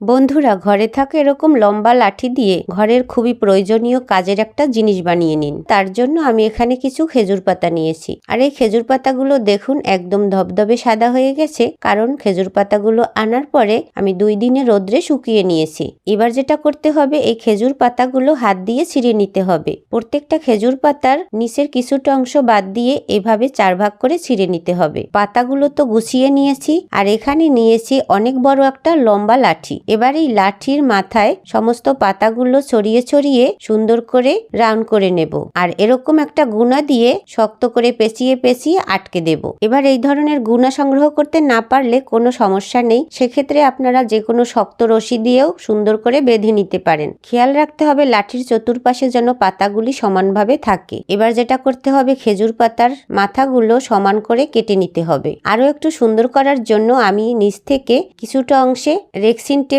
বন্ধুরা, ঘরে থাকা এরকম লম্বা লাঠি দিয়ে ঘরের খুবই প্রয়োজনীয় কাজের একটা জিনিস বানিয়ে নিন। তার জন্য আমি এখানে কিছু খেজুর পাতা নিয়েছি। আর এই খেজুর পাতাগুলো দেখুন একদম ধবধবে সাদা হয়ে গেছে, কারণ খেজুর পাতাগুলো আনার পরে আমি দুই দিনে রোদ্রে শুকিয়ে নিয়েছি। এবার যেটা করতে হবে, এই খেজুর পাতাগুলো হাত দিয়ে ছিঁড়ে নিতে হবে। প্রত্যেকটা খেজুর পাতার নিচের কিছুটা অংশ বাদ দিয়ে এভাবে চার ভাগ করে ছিঁড়ে নিতে হবে। পাতাগুলো তো গুছিয়ে নিয়েছি, আর এখানে নিয়েছি অনেক বড় একটা লম্বা লাঠি। এবার এই লাঠির মাথায় সমস্ত পাতাগুলো ছড়িয়ে ছড়িয়ে সুন্দর করে রাউন্ড করে নেব। আর এরকম একটা গুণা দিয়ে শক্ত করে পেঁচিয়ে পেঁচিয়ে আটকে দেব। এবার এই ধরনের গুণা সংগ্রহ করতে না পারলে কোনো সমস্যা নেই। সেক্ষেত্রে আপনারা যে কোনো শক্ত রশি দিয়েও সুন্দর করে বেঁধে নিতে পারেন। খেয়াল রাখতে হবে লাঠির চতুর্পাশে যেন পাতাগুলি সমানভাবে থাকে। এবার যেটা করতে হবে, খেজুর পাতার মাথাগুলো সমান করে কেটে নিতে হবে। আরও একটু সুন্দর করার জন্য আমি নিচ থেকে কিছুটা অংশে রেক্সিন টেপ